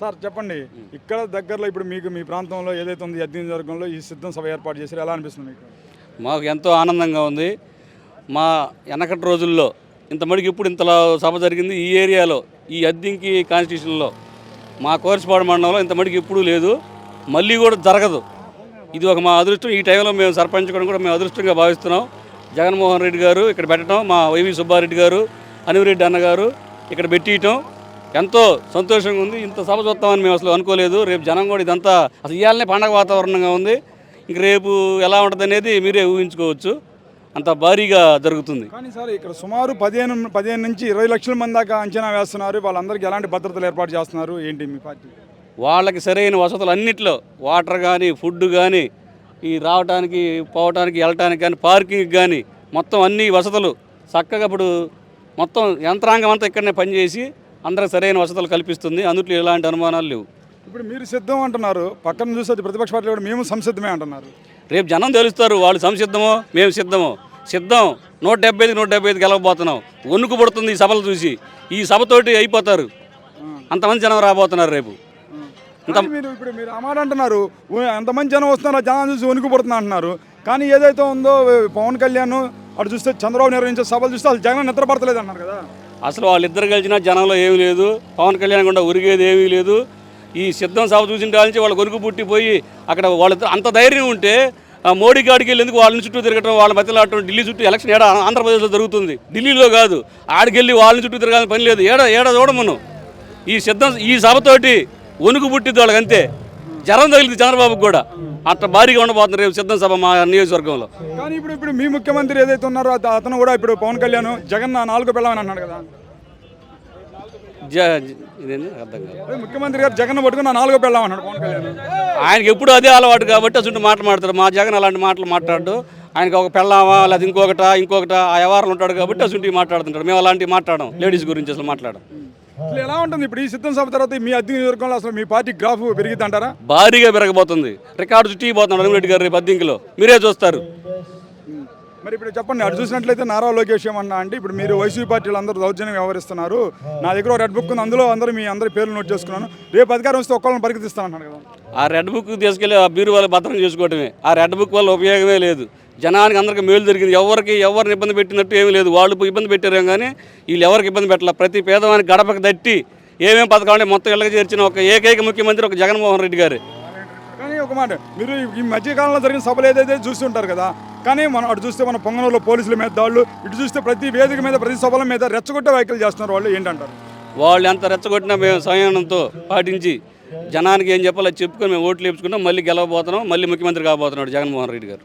Sir చెప్పండి. ఇక్కడ దగ్గరలో ఇప్పుడు మీకు మీ ప్రాంతంలో ఏదైతే ఉంది యజ్ఞ వర్గంలో ఈ సిద్ధం సభ ఏర్పాటు చేశారు ఎలా అనిపిస్తుంది మీకు? మాకు ఎంతో ఆనందంగా ఉంది. మా వెనకటి రోజుల్లో ఇంత మడికి ఇప్పుడు ఇంతలా సభ జరిగింది ఈ ఏరియాలో ఈ అద్దింకి కాన్స్టిట్యూషన్లో. మా కోర్సుపాడు మండలంలో ఇంత మడికి ఎప్పుడూ లేదు. మళ్ళీ కూడా జరగదు. ఇది ఒక మా అదృష్టం. ఈ టైంలో మేము సర్పంచ్ కూడా కూడా మేము అదృష్టంగా భావిస్తున్నాం. జగన్మోహన్ రెడ్డి గారు ఇక్కడ పెట్టడం మా వైవి సుబ్బారెడ్డి గారు అనివిరెడ్డి అన్నగారు ఇక్కడ పెట్టియటం. ఎంతో సంతోషంగా ఉంది. ఇంత సభ చూస్తామని మేము అసలు అనుకోలేదు. రేపు జనం కూడా ఇదంతా అసలు ఇవాళనే పండగ వాతావరణంగా ఉంది. ఇంక రేపు ఎలా ఉంటుంది అనేది మీరే ఊహించుకోవచ్చు. అంత భారీగా జరుగుతుంది. కానీ సార్ ఇక్కడ సుమారు పదిహేను పదిహేను నుంచి ఇరవై లక్షల మంది దాకా అంచనా వేస్తున్నారు. వాళ్ళందరికీ ఎలాంటి భద్రతలు ఏర్పాటు చేస్తున్నారు? ఏంటి మీ పార్టీ? వాళ్ళకి సరైన వసతులు అన్నిట్లో వాటర్ కానీ ఫుడ్ కానీ ఈ రావడానికి పోవటానికి వెళ్ళటానికి కానీ పార్కింగ్ కానీ మొత్తం అన్ని వసతులు చక్కగా ఇప్పుడు మొత్తం యంత్రాంగం అంతా ఇక్కడనే పనిచేసి అందరికి సరైన వసతులు కల్పిస్తుంది. అందుట్లో ఎలాంటి అనుమానాలు లేవు. ఇప్పుడు మీరు సిద్ధం అంటున్నారు. పక్కన చూస్తే అది ప్రతిపక్ష పార్టీలు కూడా మేము సంసిద్ధమే అంటున్నారు. రేపు జనం తెలుస్తారు వాళ్ళు సంసిద్ధమో మేము సిద్ధమో. సిద్ధం. నూట డెబ్బై ఐదు నూట డెబ్బై ఐదు గెలవబోతున్నాం. వణుకు పడుతుంది ఈ సభలు చూసి. ఈ సభతోటి అయిపోతారు. అంతమంది జనం రాబోతున్నారు రేపు. మీరు ఇప్పుడు మీరు ఆ మాట అంటున్నారు. "ఓ- ఎంతమంది జనం వస్తున్నారో జనం చూసి వణుకు పడుతున్నా అంటున్నారు. కానీ ఏదైతే ఉందో పవన్ కళ్యాణ్ అటు చూస్తే చంద్రబాబు నిర్వహించే సభలు చూస్తే వాళ్ళు జగన్ నిద్రపడతలేదు అన్నారు కదా. అసలు వాళ్ళిద్దరు కలిసినా జనంలో ఏమీ లేదు. పవన్ కళ్యాణ్ కూడా ఉరిగేది ఏమీ లేదు. ఈ సిద్ధం సభ చూసిన నుంచి వాళ్ళ కొనుకు పుట్టిపోయి అక్కడ వాళ్ళ అంత ధైర్యం ఉంటే ఆ మోడీ గాడికి వెళ్ళేందుకు వాళ్ళని చుట్టూ తిరగటం వాళ్ళ మధ్యలో ఆడటం ఢిల్లీ చుట్టూ ఎలక్షన్ ఏడ ఆంధ్రప్రదేశ్లో జరుగుతుంది. ఢిల్లీలో కాదు. ఆడికెళ్ళి వాళ్ళని చుట్టూ తిరగాలని పని లేదు. ఏడ ఏడ చూడమను. ఈ సిద్ధం ఈ సభతోటి వణుకు పుట్టిద్ది వాళ్ళకంతే. జ్వరం తగిలింది చంద్రబాబుకి కూడా. అట్లా భారీగా ఉండబోతున్నారు రేపు సిద్ధం సభ మా నియోజకవర్గంలో. కానీ ఇప్పుడు ఇప్పుడు మీ ముఖ్యమంత్రి ఏదైతే ఉన్నారో అత- అతను కూడా ఇప్పుడు పవన్ కళ్యాణ్ జగన్ నాలుగో పిల్లమని అన్నాడు కదా. అర్థం ముఖ్యమంత్రి గారు జగన్ పట్టుకుని నా నాలుగో పిల్లం అన్నాడు పవన్ కళ్యాణ్. ఆయనకి ఎప్పుడు అదే అలవాటు కాబట్టి అసలు మాటలు మాట్లాడతారు మా జగన్ అలాంటి మాటలు మాట్లాడు. ఆయనకి ఒక పెళ్ళామా లేదా ఇంకొకట ఇంకొకట ఆ వ్యవహారం ఉంటాడు కాబట్టి అసలు మాట్లాడుతుంటాడు. మేము అలాంటివి మాట్లాడడం లేడీస్ గురించి అసలు మాట్లాడడం అసలు ఎలా ఉంటుంది ఇప్పుడు ఈ సిద్ధం సభ తర్వాత మీ అద్దె నియోజకవర్గంలో అసలు మీ పార్టీ గ్రాఫ్ పెరిగిద్ది అంటారా? భారీగా పెరగబోతుంది. రికార్డు చుట్టి పోతున్నాడు అనిరెడ్డి గారు రేపు అద్దెంకిలో మీరే చూస్తారు. మరి ఇప్పుడు చెప్పండి అటు చూసినట్లయితే నారా లోకేష్ ఏమన్నా అంటే ఇప్పుడు మీరు వైసీపీ పార్టీలు అందరూ దౌర్జన్యం వ్యవహరిస్తున్నారు. నా దగ్గర ఒక రెడ్ బుక్ ఉంది. అందులో అందరూ మీ అందరి పేర్లు నోట్ చేసుకున్నాను. రేపు అధికారం వస్తే ఒక్కళ్ళని పరిగెత్తిస్తాను అన్నాడు కదా. ఆ రెడ్ బుక్ తీసుకెళ్ళి ఆ బీరు వాళ్ళు భద్రం చేసుకోవటమే. ఆ రెడ్ బుక్ వల్ల ఉపయోగమే లేదు. జనానికి అందరికి మేలు జరిగింది. ఎవరికి ఎవరిని ఇబ్బంది పెట్టినట్టు ఏమీ లేదు. వాళ్ళు ఇబ్బంది పెట్టారేం కానీ వీళ్ళు ఎవరికి ఇబ్బంది పెట్టాల. ప్రతి పేదవానికి గడపకి తట్టి ఏమేం పథకాలు అంటే మొత్తం ఇళ్ళకి చేర్చిన ఒక ఏకైక ముఖ్యమంత్రి ఒక జగన్మోహన్ రెడ్డి గారు. కానీ ఒక మాట మీరు ఈ మధ్యకాలంలో జరిగిన సభలు ఏదైతే చూస్తుంటారు కదా కానీ మనం అటు చూస్తే మన పొంగనూరులో పోలీసుల మీద దాడులు ఇటు చూస్తే ప్రతి వేదిక మీద ప్రతి సభల మీద రెచ్చగొట్టే వ్యాఖ్యలు చేస్తున్నారు వాళ్ళు. ఏంటంటారు? వాళ్ళు ఎంత రెచ్చగొట్టినా మేము సంయమనంతో పాటించి జనానికి ఏం చెప్పాలో చెప్పుకొని మేము ఓట్లు వేపించుకుంటాం. మళ్ళీ గెలవబోతున్నాం. మళ్ళీ ముఖ్యమంత్రి కాబోతున్నాడు జగన్మోహన్ రెడ్డి గారు.